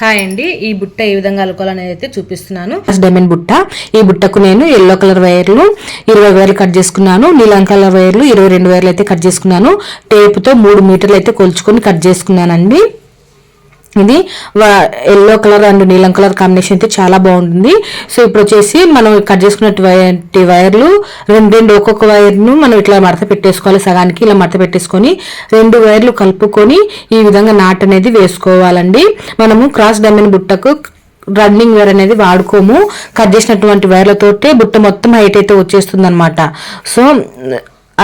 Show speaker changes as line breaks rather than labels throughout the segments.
Hi అండి. ఈ బుట్ట ఏ విధంగా అలుకోవాలనేది అయితే చూపిస్తున్నాను.
డైమండ్ బుట్ట. ఈ బుట్టకు నేను ఎల్లో కలర్ వైర్లు ఇరవై వైర్లు కట్ చేసుకున్నాను. నీలం కలర్ వైర్లు ఇరవై రెండు వైర్లు అయితే కట్ చేసుకున్నాను. టేపుతో మూడు మీటర్లు అయితే కొలుచుకొని కట్ చేసుకున్నానండి. ఇది ఎల్లో కలర్ అండ్ నీలం కలర్ కాంబినేషన్ అయితే చాలా బాగుంటుంది. సో ఇప్పుడు వచ్చేసి మనం కట్ చేసుకున్నటువంటి వైర్లు రెండు రెండు ఒక్కొక్క వైర్ను మనం ఇట్లా మడత పెట్టేసుకోవాలి సగానికి ఇలా మడత పెట్టేసుకొని రెండు వైర్లు కలుపుకొని ఈ విధంగా నాట్ అనేది వేసుకోవాలండి. మనము క్రాస్ డైమండ్ బుట్టకు రన్నింగ్ వేర్ అనేది వాడుకోము. కట్ చేసినటువంటి వైర్లతోటే బుట్ట మొత్తం హైట్ అయితే వచ్చేస్తుంది అనమాట సో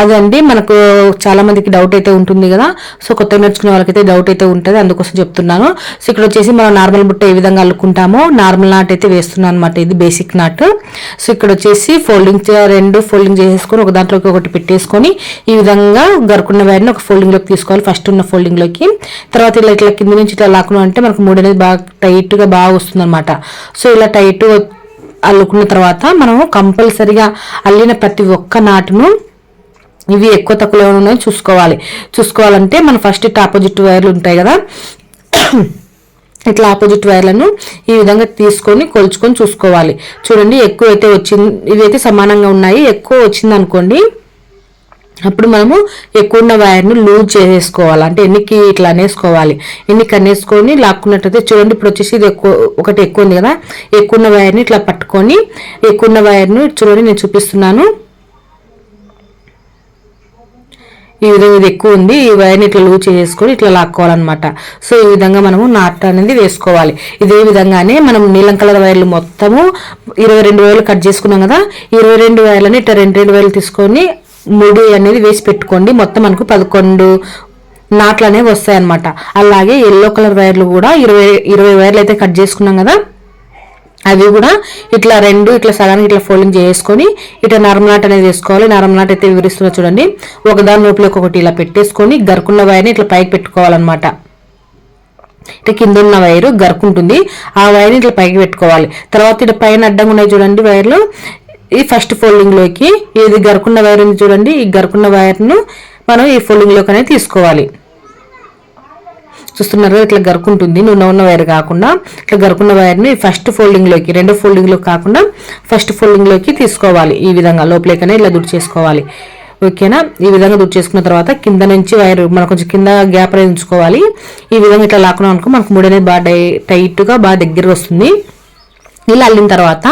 అదండి మనకు చాలా మందికి డౌట్ అయితే ఉంటుంది కదా. సో కొత్తగా నేర్చుకునే వాళ్ళకైతే డౌట్ అయితే ఉంటుంది అందుకోసం చెప్తున్నాను. సో ఇక్కడ వచ్చేసి మనం నార్మల్ బుట్ట ఏ విధంగా అల్లుకుంటామో నార్మల్ నాట్ అయితే వేస్తున్నాను అనమాట ఇది బేసిక్ నాట్ సో ఇక్కడ వచ్చేసి ఫోల్డింగ్ రెండు ఫోల్డింగ్ చేసేసుకొని ఒక దాంట్లోకి ఒకటి పెట్టేసుకొని ఈ విధంగా గరుకున్న వైర్ని ఒక ఫోల్డింగ్లోకి తీసుకోవాలి ఫస్ట్ ఉన్న ఫోల్డింగ్లోకి తర్వాత ఇలా ఇట్లా కింద నుంచి ఇట్లా లాక్కున్నాం అంటే మనకు మూడు అనేది బాగా టైట్గా బాగా వస్తుంది అనమాట సో ఇలా టైట్ అల్లుకున్న తర్వాత మనము కంపల్సరిగా అల్లిన ప్రతి ఒక్క నాటును ఇవి ఎక్కువ తక్కువ ఉన్నాయో చూసుకోవాలి. చూసుకోవాలంటే మన ఫస్ట్ ఇట్ ఆపోజిట్ వైర్లు ఉంటాయి కదా. ఇట్లా ఆపోజిట్ వైర్లను ఈ విధంగా తీసుకొని కొలుచుకొని చూసుకోవాలి. చూడండి ఎక్కువ అయితే వచ్చింది ఇవి అయితే సమానంగా ఉన్నాయి. ఎక్కువ వచ్చింది అనుకోండి అప్పుడు మనము ఎక్కువ ఉన్న వైర్ను లూజ్ చేసేసుకోవాలి. అంటే ఎన్నికి ఇట్లా అనేసుకోవాలి. ఎన్నికి అనేసుకొని లాక్కున్నట్టయితే చూడండి ఇప్పుడు వచ్చేసి ఇది ఎక్కువ ఒకటి ఎక్కువ ఉంది కదా. ఎక్కువ ఉన్న వైర్ని ఇట్లా పట్టుకొని ఎక్కువ ఉన్న వైర్ను చూడండి నేను చూపిస్తున్నాను. ఈ విధంగా ఇది ఎక్కువ ఉంది ఈ వైర్ని ఇట్లా లూజ్ చేసుకొని ఇట్లా లాక్కోవాలన్నమాట. సో ఈ విధంగా మనము నాట్ అనేది వేసుకోవాలి. ఇదే విధంగానే మనం నీలం కలర్ వైర్లు మొత్తము ఇరవై రెండు వైర్లు కట్ చేసుకున్నాం కదా ఇరవై రెండు వైర్లని ఇట్లా రెండు రెండు వైర్లు తీసుకొని మూడు అనేది వేసి పెట్టుకోండి. మొత్తం మనకు పదకొండు నాట్లు అనేవి వస్తాయన్నమాట. అలాగే ఎల్లో కలర్ వైర్లు కూడా ఇరవై ఇరవై వైర్లు అయితే కట్ చేసుకున్నాం కదా అవి కూడా ఇట్లా రెండు ఇట్లా సగానికి ఇట్లా ఫోల్డింగ్ చేసుకొని ఇట్లా నరమనాట్ అనేది వేసుకోవాలి. నరమనాట్ అయితే వివరిస్తున్నా చూడండి. ఒకదాని లోపలికి ఒకటి ఇలా పెట్టేసుకొని గరుకున్న వైర్ని ఇట్లా పైకి పెట్టుకోవాలన్నమాట. ఇట్లా కింద ఉన్న వైరు గరుకుంటుంది. ఆ వైర్ని ఇట్లా పైకి పెట్టుకోవాలి. తర్వాత ఇట్లా పైన అడ్డంగా ఉన్నాయి చూడండి వైర్లు. ఈ ఫస్ట్ ఫోల్డింగ్లోకి ఇది గరుకున్న వైర్ ఉంది చూడండి. ఈ గరుకున్న వైర్ను మనం ఈ ఫోల్డింగ్లోకి అనేది తీసుకోవాలి. చూస్తున్నారు ఇట్లా గరుకుంటుంది. నూనె ఉన్న వైర్ కాకుండా ఇట్లా గరుకున్న వైర్ని ఫస్ట్ ఫోల్డింగ్లోకి రెండో ఫోల్డింగ్లో కాకుండా ఫస్ట్ ఫోల్డింగ్లోకి తీసుకోవాలి. ఈ విధంగా లోపలికనే ఇలా దుడి చేసుకోవాలి. ఓకేనా? ఈ విధంగా దుడి చేసుకున్న తర్వాత కింద నుంచి వైర్ మనం కొంచెం కింద గ్యాప్ అనేది ఉంచుకోవాలి. ఈ విధంగా ఇట్లా లాక్కున్నాం అనుకో మనకు ముడి అనేది బాగా డై టైట్గా బాగా దగ్గర వస్తుంది. ఇలా అల్లిన తర్వాత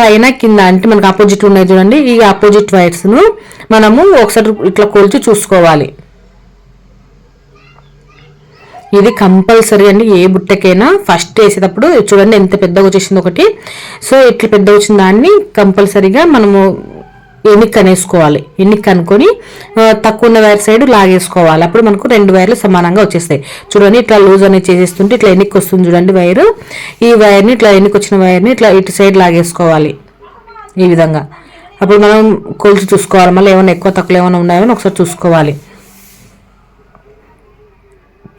పైన కింద అంటే మనకు ఆపోజిట్ ఉన్నాయి చూడండి. ఈ ఆపోజిట్ వైర్స్ను మనము ఒకసారి ఇట్లా కోల్చి చూసుకోవాలి. ఇది కంపల్సరీ అండి ఏ బుట్టకైనా ఫస్ట్ వేసేటప్పుడు చూడండి ఎంత పెద్దగా వచ్చేసింది ఒకటి. సో ఇట్లా పెద్దగా వచ్చిన దాన్ని కంపల్సరీగా మనము ఎన్నిక్ అనేసుకోవాలి. ఎన్నిక్ అనుకొని తక్కువ ఉన్న వైర్ సైడ్ లాగేసుకోవాలి. అప్పుడు మనకు రెండు వైర్లు సమానంగా వచ్చేస్తాయి. చూడండి ఇట్లా లూజ్ అనేది చేసేస్తుంటే ఇట్లా ఎన్నిక్ వస్తుంది చూడండి వైరు. ఈ వైర్ని ఇట్లా ఎన్నిక వచ్చిన వైర్ని ఇట్లా ఇటు సైడ్ లాగేసుకోవాలి. ఈ విధంగా. అప్పుడు మనం కొలిచి చూసుకోవాలి. మళ్ళీ ఏమైనా ఎక్కువ తక్కువ ఏమైనా ఉన్నాయో ఒకసారి చూసుకోవాలి.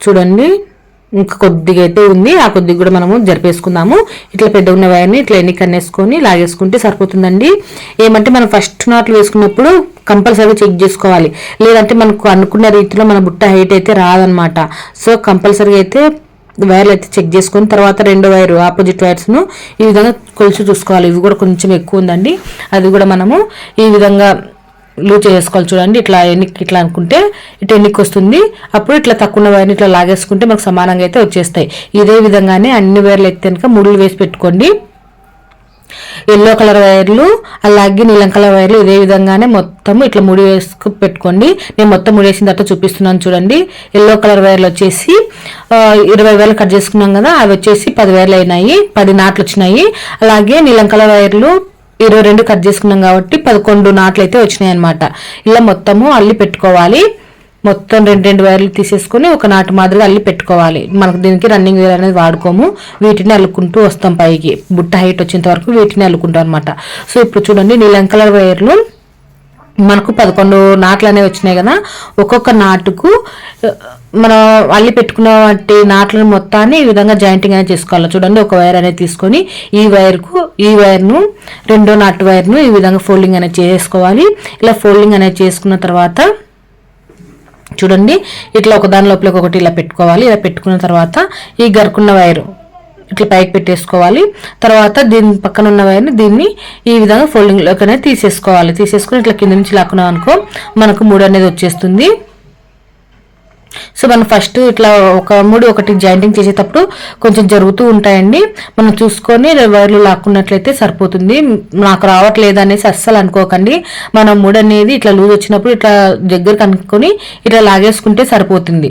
చూడండి. ఇంకా కొద్దిగా అయితే ఉంది. ఆ కొద్దిగా కూడా మనము జరిపేసుకుందాము. ఇట్లా పెద్ద ఉన్న వైర్ని ఇట్లా ఎన్ని కన్నేసుకొని లాగేసుకుంటే సరిపోతుందండి. ఏమంటే మనం ఫస్ట్ నాట్లు వేసుకున్నప్పుడు కంపల్సరీ చెక్ చేసుకోవాలి. లేదంటే మనకు అనుకున్న రీతిలో మన బుట్ట హైట్ అయితే రాదనమాట. సో కంపల్సరీగా అయితే వైర్లు అయితే చెక్ చేసుకొని తర్వాత రెండో వైర్ ఆపోజిట్ వైర్స్ను ఈ విధంగా కొలిచి చూసుకోవాలి. ఇవి కూడా కొంచెం ఎక్కువ ఉందండి. అది కూడా మనము ఈ విధంగా లూజ్ చేసుకోవాలి చూడండి. ఇట్లా ఎన్నికి ఇట్లా అనుకుంటే ఇటు ఎన్నికి వస్తుంది. అప్పుడు ఇట్లా తక్కువ వైర్ని ఇట్లా లాగేసుకుంటే మనకు సమానంగా అయితే వచ్చేస్తాయి. ఇదే విధంగానే అన్ని వైర్లు ఎత్తే కనుక ముడులు వేసి పెట్టుకోండి. ఎల్లో కలర్ వైర్లు అలాగే నీలం కలర్ వైర్లు ఇదే విధంగానే మొత్తం ఇట్లా ముడి వేసుకు పెట్టుకోండి. నేను మొత్తం ముడి వేసిన తర్వాత చూపిస్తున్నాను చూడండి. ఎల్లో కలర్ వైర్లు వచ్చేసి ఇరవై వేలు కట్ చేసుకున్నాం కదా అవి వచ్చేసి పది వేలు అయినాయి. పది నాట్లు వచ్చినాయి. అలాగే నీలం కలర్ వైర్లు ఇరవై రెండు కట్ చేసుకున్నాం కాబట్టి పదకొండు నాట్లు అయితే వచ్చినాయి అనమాట ఇలా మొత్తము అల్లి పెట్టుకోవాలి. మొత్తం రెండు రెండు వైర్లు తీసేసుకొని ఒక నాటు మాదిరిగా అల్లి పెట్టుకోవాలి. మనకు దీనికి రన్నింగ్ వేర్ అనేది వాడుకోము. వీటిని అల్లుకుంటూ వస్తాం పైకి. బుట్ట హైట్ వచ్చేంత వరకు వీటిని అల్లుకుంటాం అనమాట సో ఇప్పుడు చూడండి నీలం కలర్ వైర్లు. మనకు పదకొండు నాట్లు అనేవి వచ్చినాయి కదా ఒక్కొక్క నాటుకు మనం అల్లి పెట్టుకున్న వంటి నాట్లను మొత్తాన్ని ఈ విధంగా జాయింటింగ్ అనేది చేసుకోవాలి. చూడండి ఒక వైర్ అనేది తీసుకొని ఈ వైర్కు ఈ వైర్ను రెండో నాటు వైర్ను ఈ విధంగా ఫోల్డింగ్ అనేది చేసుకోవాలి. ఇలా ఫోల్డింగ్ అనేది చేసుకున్న తర్వాత చూడండి ఇట్లా ఒక దాని లోపల ఒకటి ఇలా పెట్టుకోవాలి. ఇలా పెట్టుకున్న తర్వాత ఈ గరుకున్న వైరు ఇట్లా పైకి పెట్టేసుకోవాలి. తర్వాత దీని పక్కన ఉన్న వైర్ని దీన్ని ఈ విధంగా ఫోల్డింగ్లోకి అనేది తీసేసుకోవాలి. తీసేసుకొని ఇట్లా కింద నుంచి లాక్కున్నాం అనుకో మనకు మూడు అనేది వచ్చేస్తుంది. సో మనం ఫస్ట్ ఇట్లా ఒక మూడు ఒకటి జాయింటింగ్ చేసేటప్పుడు కొంచెం జరుగుతూ ఉంటాయండి. మనం చూసుకొని వైర్లు లాక్కున్నట్లయితే సరిపోతుంది. నాకు రావట్లేదు అనేసి అస్సలు అనుకోకండి. మనం మూడు అనేది ఇట్లా లూజ్ వచ్చినప్పుడు ఇట్లా దగ్గర కనుక్కొని ఇట్లా లాగేసుకుంటే సరిపోతుంది.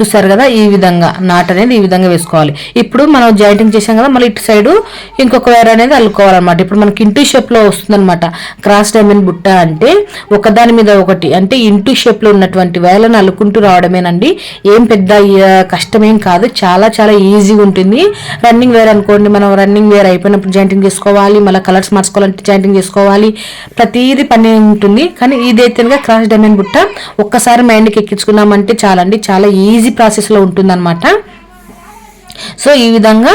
చూసారు కదా ఈ విధంగా నాట్ అనేది ఈ విధంగా వేసుకోవాలి. ఇప్పుడు మనం జాయింటింగ్ చేసాం కదా మళ్ళీ ఇటు సైడు ఇంకొక వేర్ అనేది అల్లుకోవాలన్నమాట. ఇప్పుడు మనకి ఇంటూ షేప్లో వస్తుందన్నమాట. క్రాస్ డైమండ్ బుట్ట అంటే ఒకదాని మీద ఒకటి. అంటే ఇంటూ షేప్లో ఉన్నటువంటి వేలను అల్లుకుంటూ రావడమేనండి. ఏం పెద్ద కష్టమేం కాదు. చాలా చాలా ఈజీగా ఉంటుంది. రన్నింగ్ వేర్ అనుకోండి మనం రన్నింగ్ వేర్ అయిపోయినప్పుడు జాయింటింగ్ చేసుకోవాలి. మళ్ళీ కలర్స్ మార్చుకోవాలంటే జాయింటింగ్ చేసుకోవాలి. ప్రతిదీ పని ఉంటుంది. కానీ ఇదైతే క్రాస్ డైమండ్ బుట్ట ఒక్కసారి మైండ్కి ఎక్కించుకున్నామంటే చాలండి. చాలా ఈజీ ప్రాసెస్లో ఉంటుందన్నమాట. సో ఈ విధంగా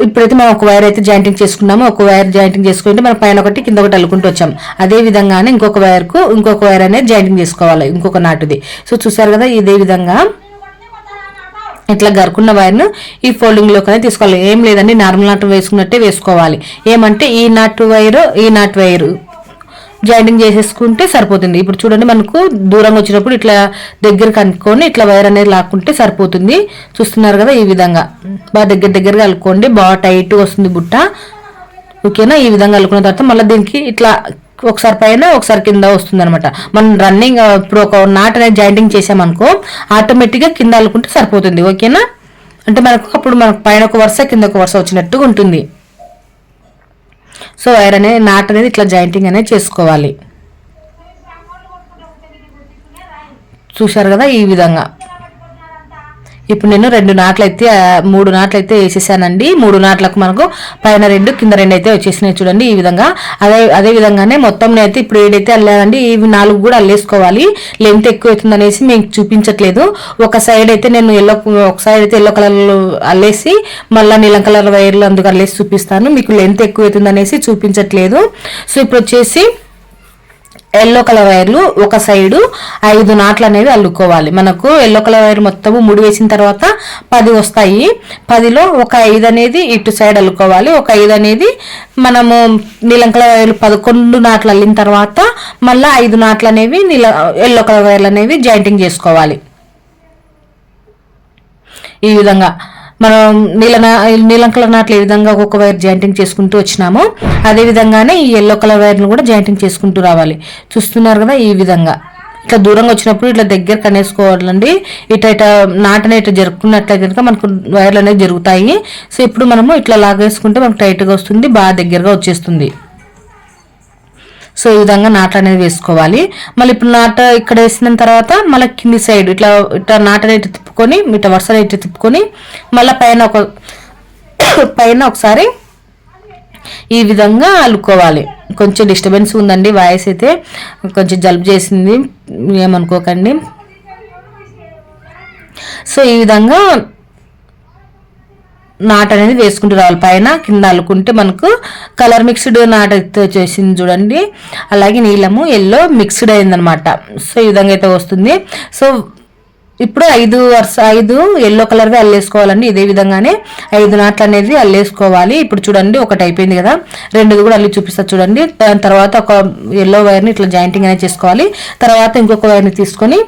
ఇప్పుడైతే మనం ఒక వైర్ అయితే జాయింటింగ్ చేసుకున్నాము. ఒక వైర్ జాయింటింగ్ చేసుకుంటే మనం పైన ఒకటి కింద ఒకటి అల్లుకుంటూ వచ్చాం. అదే విధంగానే ఇంకొక వైర్కు ఇంకొక వైర్ అనేది జాయింటింగ్ చేసుకోవాలి ఇంకొక నాటుది. సో చూసారు కదా ఇదే విధంగా ఇట్లా గరుకున్న వైర్ను ఈ ఫోల్డింగ్లోకి అనేది తీసుకోవాలి. ఏం లేదండి నార్మల్ నాటు వేసుకున్నట్టే వేసుకోవాలి. ఏమంటే ఈ నాటు వైరు ఈ నాటు వైరు జాయింటింగ్ చేసేసుకుంటే సరిపోతుంది. ఇప్పుడు చూడండి మనకు దూరంగా వచ్చినప్పుడు ఇట్లా దగ్గర కనుక్కొని ఇట్లా వైర్ అనేది లాక్కుంటే సరిపోతుంది. చూస్తున్నారు కదా ఈ విధంగా. బాగా దగ్గర దగ్గరగా అల్లుకోండి బాగా టైట్గా వస్తుంది బుట్ట. ఓకేనా? ఈ విధంగా అల్లుకున్న తర్వాత మళ్ళీ దీనికి ఇట్లా ఒకసారి పైన ఒకసారి కింద వస్తుంది అనమాట మనం రన్నింగ్ ఇప్పుడు ఒక నాట్ అనేది జాయింటింగ్ చేసామనుకో ఆటోమేటిక్గా కింద అల్లుకుంటే సరిపోతుంది. ఓకేనా? అంటే మనకు అప్పుడు మనకు పైన ఒక వరుస కింద ఒక వరుస వచ్చినట్టుగా ఉంటుంది. సో వైర్ అనేది నాట్ అనేది ఇట్లా జాయింటింగ్ అనేది చేసుకోవాలి. చూశారు కదా ఈ విధంగా. ఇప్పుడు నేను రెండు నాట్లు అయితే మూడు నాట్లు అయితే వేసేసానండి. మూడు నాట్లకు మనకు పైన రెండు కింద రెండు అయితే వచ్చేసినాయి చూడండి ఈ విధంగా. అదే అదే విధంగానే మొత్తం అయితే ఇప్పుడు ఏడైతే అల్లానండి ఇవి నాలుగు కూడా అల్లేసుకోవాలి. లెంత్ ఎక్కువ అవుతుంది అనేసి మీకు చూపించట్లేదు. ఒక సైడ్ అయితే నేను ఎల్లో ఒక సైడ్ అయితే ఎల్లో కలర్ అల్లేసి మళ్ళీ నీలం కలర్ వైర్లు అందుకు అల్లేసి చూపిస్తాను. మీకు లెంత్ ఎక్కువ అవుతుంది అనేసి చూపించట్లేదు. సో ఇప్పుడు వచ్చేసి ఎల్లో కలర్ వైర్లు ఒక సైడు ఐదు నాట్లు అనేవి అల్లుకోవాలి. మనకు ఎల్లో కలర్ వైర్ మొత్తము ముడి వేసిన తర్వాత పది వస్తాయి. పదిలో ఒక ఐదు అనేది ఇటు సైడ్ అల్లుకోవాలి. ఒక ఐదు అనేది మనము నీలం కలర్ వైర్లు పదకొండు నాట్లు అల్లిన తర్వాత మళ్ళీ ఐదు నాట్లు అనేవి నీల ఎల్లో కలర్ వైర్లు అనేవి జాయింటింగ్ చేసుకోవాలి. ఈ విధంగా మనం నీల నీలం కలర్ నాట్లు ఏ విధంగా ఒక్కొక్క వైర్ జాయింటింగ్ చేసుకుంటూ వచ్చినామో అదే విధంగానే ఈ ఎల్లో కలర్ వైర్ను కూడా జాయింటింగ్ చేసుకుంటూ రావాలి. చూస్తున్నారు కదా ఈ విధంగా. ఇట్లా దూరంగా వచ్చినప్పుడు ఇట్లా దగ్గర కనేసుకోవాలండి. ఇట్లా ఇట్లా నాటనే ఇట్లా జరుపుకున్నట్లయితే కనుక మనకు వైర్లు అనేవి జరుగుతాయి. సో ఇప్పుడు మనము ఇట్లా లాగేసుకుంటే మనకు టైట్గా వస్తుంది బాగా దగ్గరగా వచ్చేస్తుంది. సో ఈ విధంగా నాట అనేది వేసుకోవాలి. మళ్ళీ ఇప్పుడు నాట ఇక్కడ వేసిన తర్వాత మళ్ళీ కింది సైడ్ ఇట్లా ఇట్లా నాట అనేది తిప్పుకొని ఇట్లా వరుస ఇట్లా తిప్పుకొని మళ్ళీ పైన ఒక పైన ఒకసారి ఈ విధంగా అల్లుకోవాలి. కొంచెం డిస్టర్బెన్స్ ఉందండి వాయిస్ అయితే. కొంచెం జలుబు చేసింది ఏమనుకోకండి. సో ఈ విధంగా నాట్ అనేది వేసుకుంటూ రావాలి. పైన కింద అల్లుకుంటే మనకు కలర్ మిక్స్డ్ నాట్ అయితే వచ్చేసింది చూడండి. అలాగే నీలము ఎల్లో మిక్స్డ్ అయిందనమాట. సో ఈ విధంగా అయితే వస్తుంది. సో ఇప్పుడు ఐదు వరుస ఐదు ఎల్లో కలర్వి అల్లేసుకోవాలండి. ఇదే విధంగానే ఐదు నాట్లు అనేది అల్లేసుకోవాలి. ఇప్పుడు చూడండి ఒకటి అయిపోయింది కదా. రెండుది కూడా అల్లి చూపిస్తా చూడండి. దాని తర్వాత ఒక ఎల్లో వైర్ని ఇట్లా జాయింటింగ్ అనేది చేసుకోవాలి. తర్వాత ఇంకొక వైర్ని తీసుకొని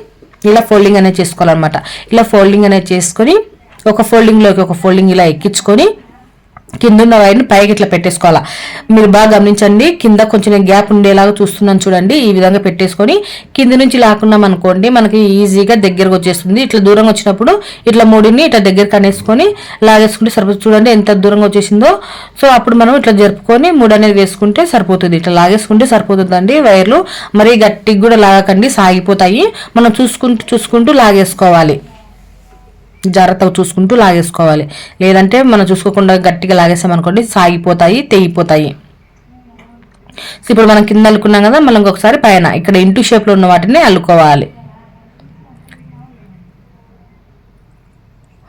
ఇలా ఫోల్డింగ్ అనేది చేసుకోవాలన్నమాట. ఇలా ఫోల్డింగ్ అనేది చేసుకొని ఒక ఫోల్డింగ్లోకి ఒక ఫోల్డింగ్ ఇలా ఎక్కించుకొని కిందున్న వైర్ని పైకి ఇట్లా పెట్టేసుకోవాలా. మీరు బాగా గమనించండి కింద కొంచెం గ్యాప్ ఉండేలాగా చూస్తున్నాను చూడండి ఈ విధంగా పెట్టేసుకొని కింద నుంచి లాక్కున్నాం అనుకోండి మనకి ఈజీగా దగ్గరకు వచ్చేస్తుంది. ఇట్లా దూరంగా వచ్చినప్పుడు ఇట్లా మూడిని ఇట్లా దగ్గరకు అనేసుకొని లాగేసుకుంటే సరిపోతుంది. చూడండి ఎంత దూరంగా వచ్చేసిందో. సో అప్పుడు మనం ఇట్లా జరుపుకొని మూడు అనేది వేసుకుంటే సరిపోతుంది. ఇట్లా లాగేసుకుంటే సరిపోతుందండి వైర్లు. మరీ గట్టిగా కూడా లాగకండి సాగిపోతాయి. మనం చూసుకుంటూ చూసుకుంటూ లాగేసుకోవాలి. జాగ్రత్తగా చూసుకుంటూ లాగేసుకోవాలి. లేదంటే మనం చూసుకోకుండా గట్టిగా లాగేసామనుకోండి సాగిపోతాయి తెగిపోతాయి. సో ఇప్పుడు మనం కింద అల్లుకున్నాం కదా మళ్ళీ ఇంకొకసారి పైన. ఇక్కడ ఇంటూ షేప్లో ఉన్న వాటిని అల్లుకోవాలి.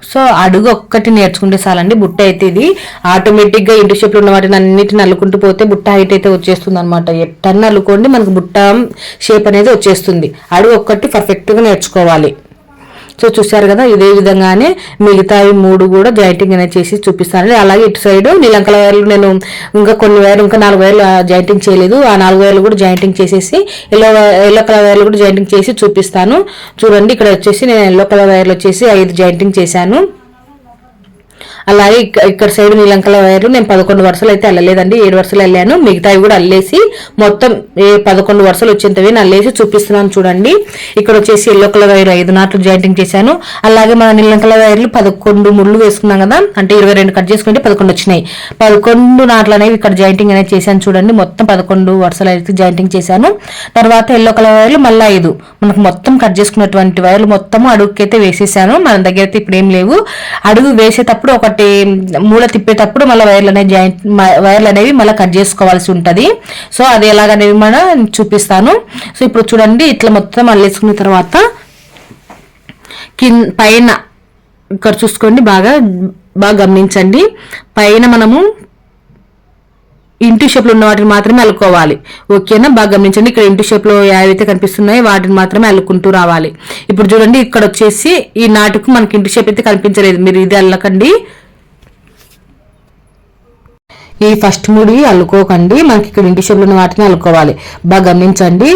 సో అడుగు ఒక్కటి నేర్చుకుంటే చాలండి. బుట్ట అయితే ఇది ఆటోమేటిక్గా ఇంటి షేప్లో ఉన్న వాటిని అన్నిటిని అల్లుకుంటూ పోతే బుట్ట హైట్ అయితే వచ్చేస్తుంది అనమాట ఎట్టన్న అల్లుకోండి మనకు బుట్ట షేప్ అనేది వచ్చేస్తుంది. అడుగు ఒక్కటి పర్ఫెక్ట్గా నేర్చుకోవాలి. సో చూసారు కదా ఇదే విధంగానే మిగతా ఈ మూడు కూడా జాయింటింగ్ అనేది చేసి చూపిస్తాను అలాగే ఇటు సైడ్ నీలంకల వైర్లు నేను ఇంకా కొన్ని వైర్లు ఇంకా నాలుగు వైర్లు జాయింటింగ్ చేయలేదు. ఆ నాలుగు వైర్లు కూడా జాయింటింగ్ చేసేసి ఎల్లో ఎల్లో కలర్ వైర్లు కూడా జాయింటింగ్ చేసి చూపిస్తాను. చూడండి ఇక్కడ వచ్చేసి నేను ఎల్లో కలర్ వైర్లు వచ్చేసి ఐదు జాయింటింగ్ చేశాను. అలాగే ఇక్కడ సైడ్ నీలంకల వైర్లు నేను పదకొండు వరుసలు అయితే అల్లలేదండి. ఏడు వరుసలు వెళ్ళాను మిగతావి కూడా అల్లేసి మొత్తం ఏ పదకొండు వరుసలు వచ్చేంతవి అల్లేసి చూపిస్తున్నాను చూడండి. ఇక్కడ వచ్చేసి ఎల్లో కలర్ వైర్ ఐదు నాట్లు జాయింటింగ్ చేశాను. అలాగే మన నీలంకల వైర్లు పదకొండు ముళ్ళు వేసుకున్నాం కదా అంటే ఇరవై రెండు కట్ చేసుకుంటే పదకొండు వచ్చినాయి. పదకొండు నాట్లు అనేవి ఇక్కడ జాయింటింగ్ అనేది చేశాను చూడండి. మొత్తం పదకొండు వరుసలు అయితే జాయింటింగ్ చేశాను. తర్వాత ఎల్లో కలర్ వైర్లు మళ్ళీ ఐదు. మనకు మొత్తం కట్ చేసుకున్నటువంటి వైర్లు మొత్తము అడుగుకైతే వేసేసాను. మన దగ్గర అయితే ఇప్పుడు ఏం లేవు. అడుగు వేసేటప్పుడు ఒకటి మూల తిప్పేటప్పుడు మళ్ళీ వైర్లు అనేవి జాయింట్ వైర్లు అనేవి మళ్ళీ కట్ చేసుకోవాల్సి ఉంటుంది. సో అది ఎలాగనేవి మనం చూపిస్తాను. సో ఇప్పుడు చూడండి ఇట్లా మొత్తం అల్లేసుకున్న తర్వాత కింద పైన ఇక్కడ చూసుకోండి బాగా బాగా గమనించండి. పైన మనము ఇంటి షేప్లో ఉన్న వాటిని మాత్రమే అల్లుకోవాలి. ఓకేనా? బాగా గమనించండి ఇక్కడ ఇంటి షేప్లో ఏవైతే కనిపిస్తున్నాయో వాటిని మాత్రమే అల్లుకుంటూ రావాలి. ఇప్పుడు చూడండి ఇక్కడ వచ్చేసి ఈ నాటుకు మనకి ఇంటి షేప్ అయితే కనిపించలేదు. మీరు ఇది అల్లకండి. ఈ ఫస్ట్ ముడి అల్లుకోకండి. మనకి ఇక్కడ ఇంటి షేప్లో ఉన్న వాటిని అల్లుకోవాలి. బాగా గమనించండి.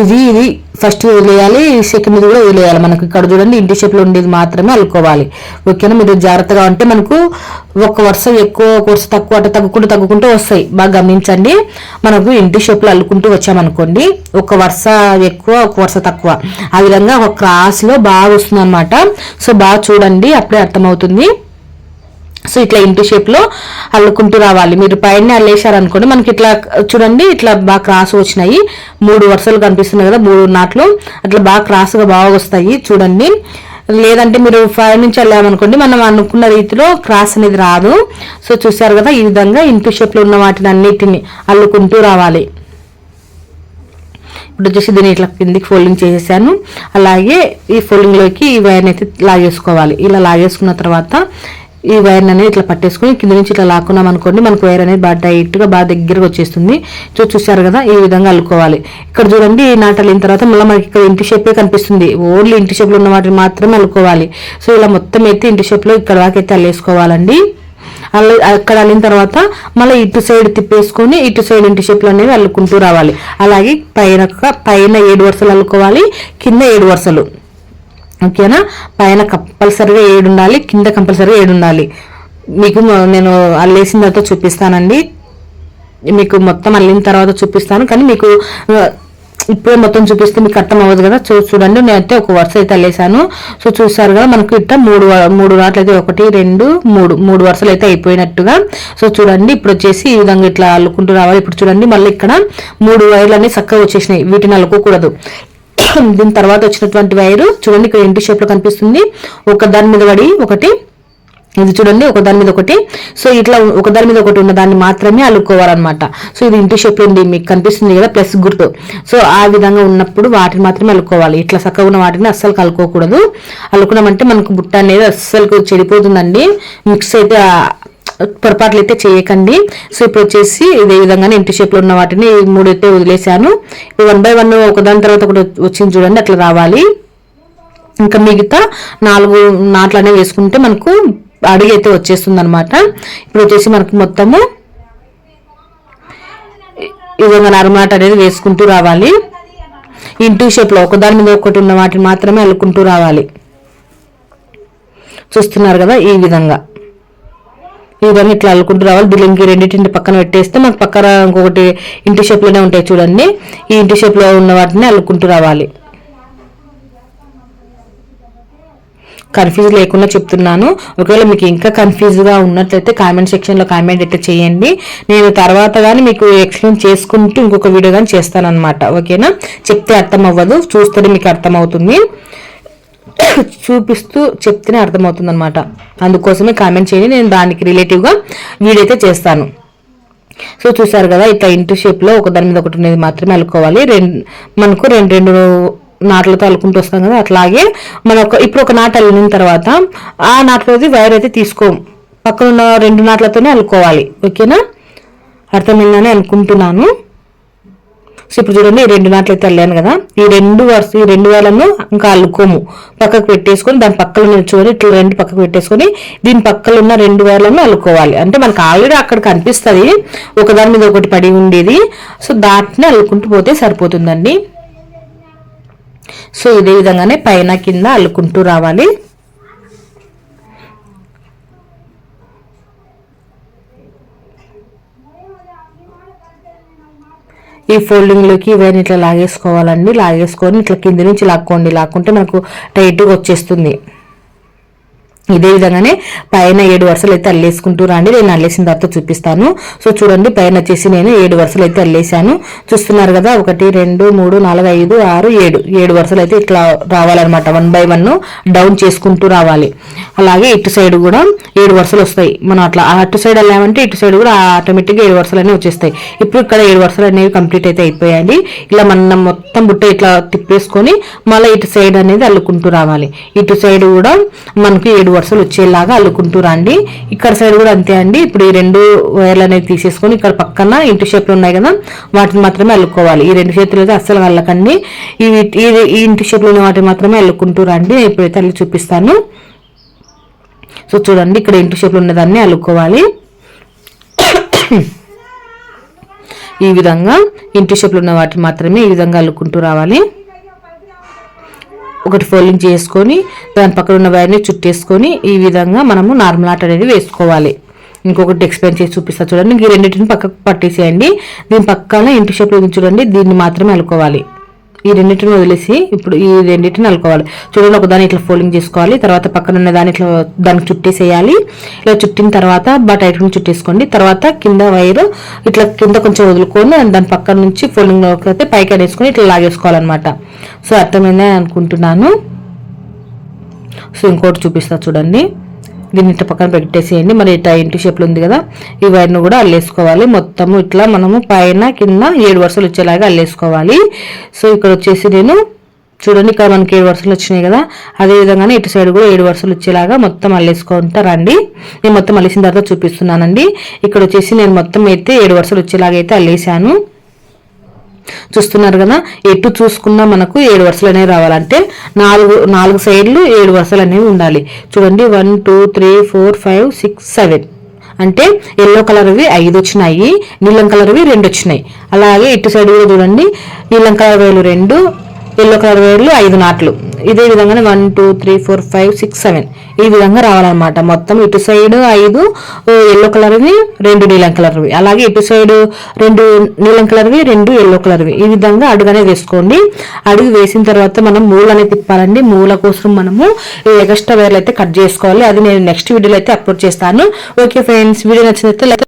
ఇది ఇది ఫస్ట్ వదిలేయాలి. సెకండ్ కూడా వదిలేయాలి. మనకి ఇక్కడ చూడండి ఇంటి షేప్లో ఉండేది మాత్రమే అల్లుకోవాలి. ఓకేనా? మీరు జాగ్రత్తగా ఉంటే మనకు ఒక వరుస ఎక్కువ ఒక వరుస తక్కువ అట్లా తగ్గుకుంటూ తగ్గుకుంటూ వస్తాయి. బాగా గమనించండి. మనకు ఇంటి షేప్లో అల్లుకుంటూ వచ్చామనుకోండి ఒక వరుస ఎక్కువ ఒక వరుస తక్కువ. ఆ విధంగా ఒక క్రాస్లో బాగా వస్తుంది అనమాట సో బాగా చూడండి. అప్పుడే అర్థమవుతుంది. సో ఇట్లా ఇంటి షేప్లో అల్లుకుంటూ రావాలి. మీరు పైన అల్లేశారనుకోండి మనకి ఇట్లా చూడండి ఇట్లా బాగా క్రాస్ వచ్చినాయి. మూడు వరుసలు కనిపిస్తున్నాయి కదా మూడు నాట్లు. అట్లా బాగా క్రాస్గా బాగా వస్తాయి చూడండి. లేదంటే మీరు ఫైవ్ నుంచి వెళ్ళామనుకోండి మనం అనుకున్న రీతిలో క్రాస్ అనేది రాదు. సో చూసారు కదా ఈ విధంగా ఇంటి షేప్లో ఉన్న వాటిని అన్నిటిని అల్లుకుంటూ రావాలి. ఇప్పుడు వచ్చేసి దీన్ని ఇట్లా కిందికి ఫోల్డింగ్ చేసేసాను. అలాగే ఈ ఫోల్డింగ్లోకి ఈ వైర్ని అయితే లాగేసుకోవాలి. ఇలా లాగేసుకున్న తర్వాత ఈ వైర్ అనేది ఇట్లా పట్టేసుకుని కింద నుంచి ఇట్లా లాక్కున్నాం అనుకోండి మనకు వైర్ అనేది బాగా డైరెక్ట్గా బాగా దగ్గరగా వచ్చేస్తుంది. సో చూసారు కదా ఈ విధంగా అల్లుకోవాలి. ఇక్కడ చూడండి ఈ నాట తర్వాత మళ్ళీ మనకి ఇక్కడ ఇంటి షేపే కనిపిస్తుంది. ఓన్లీ ఇంటి షేప్లో ఉన్న వాటిని మాత్రమే అల్లుకోవాలి. సో ఇలా మొత్తం అయితే ఇంటి షేప్లో ఇక్కడ దాకా అయితే అల్లేసుకోవాలండి. అల్ల అక్కడ అల్లిన తర్వాత మళ్ళీ ఇటు సైడ్ తిప్పేసుకొని ఇటు సైడ్ ఇంటి షేప్లు అనేవి అల్లుకుంటూ రావాలి. అలాగే పైన పైన ఏడు వరుసలు అల్లుకోవాలి కింద ఏడు వరుసలు. ఓకేనా? పైన కంపల్సరీగా ఏడు ఉండాలి కింద కంపల్సరీగా ఏడు ఉండాలి మీకు నేను అల్లేసిన తర్వాత చూపిస్తానండి. మీకు మొత్తం అల్లిన తర్వాత చూపిస్తాను. కానీ మీకు ఇప్పుడే మొత్తం చూపిస్తే మీకు అర్థం అవ్వదు కదా? చూ చూడండి నేనైతే ఒక వరుస అయితే అల్లేసాను సో చూసారు కదా మనకు ఇట్లా మూడు వ- మూడు రాట్లు అయితే ఒకటి రెండు మూడు మూడు వరుసలు అయితే అయిపోయినట్టుగా. సో చూడండి ఇప్పుడు వచ్చేసి ఈ విధంగా ఇట్లా అల్లుకుంటూ రావాలి. ఇప్పుడు చూడండి మళ్ళీ ఇక్కడ మూడు వైర్లు అన్ని చక్కగా వచ్చేసినాయి. వీటిని అల్లుకోకూడదు. దీని తర్వాత వచ్చినటువంటి వైరు చూడండి ఇక్కడ ఇంటి షేప్లో కనిపిస్తుంది. ఒక దాని మీద పడి ఒకటి ఇది చూడండి ఒక దాని మీద ఒకటి. సో ఇట్లా ఒక దాని మీద ఒకటి ఉన్న దాన్ని మాత్రమే అల్లుకోవాలన్నమాట. సో ఇది ఇంటి షేప్ ఉంది మీకు కనిపిస్తుంది కదా ప్లస్ గుర్తు. సో ఆ విధంగా ఉన్నప్పుడు వాటిని మాత్రమే అల్లుకోవాలి. ఇట్లా చక్కగా ఉన్న వాటిని అస్సలు కలుకోకూడదు. అల్లుకున్నామంటే మనకు బుట్ట అనేది అస్సలు చెడిపోతుందండి. మిక్స్ అయితే పొరపాట్లు అయితే చేయకండి. సో ఇప్పుడు వచ్చేసి ఇదే విధంగానే ఇంటి షేప్లో ఉన్న వాటిని మూడు అయితే వదిలేశాను. ఇప్పుడు వన్ బై వన్ ఒకదాని తర్వాత ఒకటి వచ్చింది చూడండి అట్లా రావాలి. ఇంకా మిగతా నాలుగు నాట్లు అనేవి వేసుకుంటే మనకు అడుగు అయితే వచ్చేస్తుంది అనమాట ఇప్పుడు వచ్చేసి మనకు మొత్తము ఈ విధంగా నరమాట అనేది వేసుకుంటూ రావాలి. ఇంటూ షేప్లో ఒకదాని మీద ఒకటి ఉన్న వాటిని మాత్రమే అల్లుకుంటూ రావాలి. చూస్తున్నారు కదా ఈ విధంగా. ఈ ఇట్లా అల్లుకుంటూ రావాలి. దీనికి రెండింటి రెండింటిని పక్కన పెట్టేస్తే మనకు పక్కన ఇంకొకటి ఇంటి షేప్లోనే ఉంటాయి చూడండి. ఈ ఇంటి షేప్లో ఉన్న వాటిని అల్లుకుంటూ రావాలి. కన్ఫ్యూజ్ లేకుండా చెప్తున్నాను. ఒకవేళ మీకు ఇంకా కన్ఫ్యూజ్గా ఉన్నట్లయితే కామెంట్ సెక్షన్లో కామెంట్ అయితే చేయండి. నేను తర్వాత కానీ మీకు ఎక్స్ప్లెయిన్ చేసుకుంటూ ఇంకొక వీడియో కానీ చేస్తాను అనమాట ఓకేనా? చెప్తే అర్థం అవ్వదు చూస్తేనే మీకు అర్థమవుతుంది. చూపిస్తూ చెప్తేనే అర్థమవుతుంది అనమాట అందుకోసమే కామెంట్ చేయండి నేను దానికి రిలేటివ్గా వీడియో అయితే చేస్తాను. సో చూసారు కదా ఇట్లా ఇంటి షేప్లో ఒకదాని ఒక దాని మీద ఒకటి ఉండేది మాత్రమే అల్లుకోవాలి. రెండు మనకు రెండు రెండు నాట్లతో అల్లుకుంటూ వస్తాం కదా అట్లాగే మన ఒక ఇప్పుడు ఒక నాట అల్లిన తర్వాత ఆ నాట్లోది వైర్ అయితే తీసుకోం పక్కన ఉన్న రెండు నాట్లతోనే అల్లుకోవాలి. ఓకేనా? అర్థమైందని అనుకుంటున్నాను. సో ఇప్పుడు చూడండి ఈ రెండు నాట్లు అయితే అల్లాను కదా. ఈ రెండు వరుస ఈ రెండు వేలను ఇంకా అల్లుకోము. పక్కకు పెట్టేసుకొని దాని పక్కన ఉన్న చూడండి ఇట్లా రెండు పక్కకు పెట్టేసుకొని దీని పక్కన ఉన్న రెండు వేలను అల్లుకోవాలి. అంటే మనకు ఆల్రెడీ అక్కడ కనిపిస్తుంది ఒకదాని మీద ఒకటి పడి ఉండేది. సో దాటిని అల్లుకుంటూ పోతే సరిపోతుందండి. సో ఇదే విధంగానే పైన కింద అల్లుకుంటూ రావాలి. ఈ ఫోల్డింగ్లోకి ఇవన్నీ ఇట్లా లాగేసుకోవాలండి. లాగేసుకొని ఇట్లా కింద నుంచి లాక్కోండి. లాక్కుంటే మనకు టైట్గా వచ్చేస్తుంది. ఇదే విధంగానే పైన ఏడు వరుసలు అయితే అల్లేసుకుంటూ రండి. నేను అల్లేసిన తర్వాత చూపిస్తాను. సో చూడండి పైన వచ్చేసి నేను ఏడు వరుసలు అయితే అల్లేసాను చూస్తున్నారు కదా ఒకటి రెండు మూడు నాలుగు ఐదు ఆరు ఏడు. ఏడు వరుసలు అయితే ఇట్లా రావాలన్నమాట. వన్ బై వన్ డౌన్ చేసుకుంటూ రావాలి. అలాగే ఇటు సైడ్ కూడా ఏడు వరుసలు వస్తాయి. మనం అట్లా అటు సైడ్ వెళ్ళామంటే ఇటు సైడ్ కూడా ఆటోమేటిక్గా ఏడు వరుసలు అనేవి వచ్చేస్తాయి. ఇప్పుడు ఇక్కడ ఏడు వరుసలు అనేవి కంప్లీట్ అయితే అయిపోయాయండి ఇలా మనం మొత్తం బుట్ట ఇట్లా తిప్పేసుకొని మళ్ళీ ఇటు సైడ్ అనేది అల్లుకుంటూ రావాలి. ఇటు సైడ్ కూడా మనకి ఏడు వరుసలు వచ్చేలాగా అల్లుకుంటూ రండి. ఇక్కడ సైడ్ కూడా అంతే అండి. ఇప్పుడు ఈ రెండు వైర్లు అనేవి తీసేసుకొని ఇక్కడ పక్కన ఇంటి షేప్లు ఉన్నాయి కదా వాటిని మాత్రమే అల్లుకోవాలి. ఈ రెండు చేతులు అయితే అస్సలు అల్లకండి. ఇవి ఈ- ఇంటి షేప్లు ఉన్న వాటిని మాత్రమే అల్లుకుంటూ రండి. ఇప్పుడైతే అల్లి చూపిస్తాను. సో చూడండి ఇక్కడ ఇంటి షేప్లు ఉన్నదాన్ని అల్లుకోవాలి. ఈ విధంగా ఇంటి షేప్లు ఉన్న వాటిని మాత్రమే ఈ విధంగా అల్లుకుంటూ రావాలి. ఒకటి ఫోల్డింగ్ చేసుకొని దాని పక్కన ఉన్న వైర్ని చుట్టేసుకొని ఈ విధంగా మనము నార్మల్ ఆట అనేది వేసుకోవాలి. ఇంకొకటి ఎక్స్ప్లెయిన్ చేసి చూపిస్తా చూడండి. ఈ రెండింటిని పక్కకు పట్టేసేయండి. దీని పక్కన ఇంటి షేప్లో ఉంది చూడండి దీన్ని మాత్రమే అలుకోవాలి ఈ రెండింటిని వదిలేసి ఇప్పుడు ఈ రెండింటిని అలుకోవాలి చూడండి ఒక దాన్ని ఇట్లా ఫోల్డింగ్ చేసుకోవాలి తర్వాత పక్కన ఉన్న దాన్ని ఇట్లా దానికి చుట్టేసేయాలి. ఇలా చుట్టిన తర్వాత బట్ ఐటమ్ చుట్టేసుకోండి. తర్వాత కింద వైర్ ఇట్లా కింద కొంచెం వదులుకొని దాని పక్కన నుంచి ఫోల్డింగ్ అయితే పైకి అనేసుకొని ఇట్లా లాగేసుకోవాలన్నమాట. సో అర్థమైందని అనుకుంటున్నాను? సో ఇంకోటి చూపిస్తా చూడండి. దీన్ని ఇట్లా పక్కన పెట్టేసేయండి. మరి ఇట్లా ఇంటి షేప్లో ఉంది కదా ఈ వైర్ను కూడా అల్లేసుకోవాలి. మొత్తము ఇట్లా మనము పైన కింద ఏడు వరుసలు వచ్చేలాగా అల్లేసుకోవాలి. సో ఇక్కడ వచ్చేసి నేను చూడండి ఇక్కడ మనకి ఏడు వరుసలు వచ్చినాయి కదా అదేవిధంగానే ఇటు సైడ్ కూడా ఏడు వరుసలు వచ్చేలాగా మొత్తం అల్లేసుకుంటారండి నేను మొత్తం అల్లేసిన తర్వాత చూపిస్తున్నానండి. ఇక్కడ వచ్చేసి నేను మొత్తం అయితే ఏడు వరుసలు వచ్చేలాగా అయితే అల్లేసాను చూస్తున్నారు కదా ఎటు చూసుకున్నా మనకు ఏడు వరుసలు అనేవి రావాలంటే నాలుగు నాలుగు సైడ్లు ఏడు వరుసలు అనేవి ఉండాలి. చూడండి one two three four five six seven. అంటే ఎల్లో కలర్వి ఐదు వచ్చినాయి నీలం కలర్వి రెండు వచ్చినాయి. అలాగే ఇటు సైడ్ కూడా చూడండి నీలం కలర్ వేలు రెండు ఎల్లో కలర్ వైర్లు ఐదు నాట్లు. ఇదే విధంగానే one two three four five six seven ఈ విధంగా రావాలన్నమాట. మొత్తం ఇటు సైడ్ ఐదు ఎల్లో కలర్వి రెండు నీలం కలర్వి. అలాగే ఇటు సైడ్ రెండు నీలం కలర్వి రెండు ఎల్లో కలర్వి. ఈ విధంగా అడుగనే వేసుకోండి. అడుగు వేసిన తర్వాత మనం మూల అనేది తిప్పాలండి. మూల కోసం మనము ఎక్స్ట్రా వేర్లు అయితే కట్ చేసుకోవాలి. అది నేను నెక్స్ట్ వీడియోలో అయితే అప్లోడ్ చేస్తాను. ఓకే ఫ్రెండ్స్ వీడియో నచ్చినట్లయితే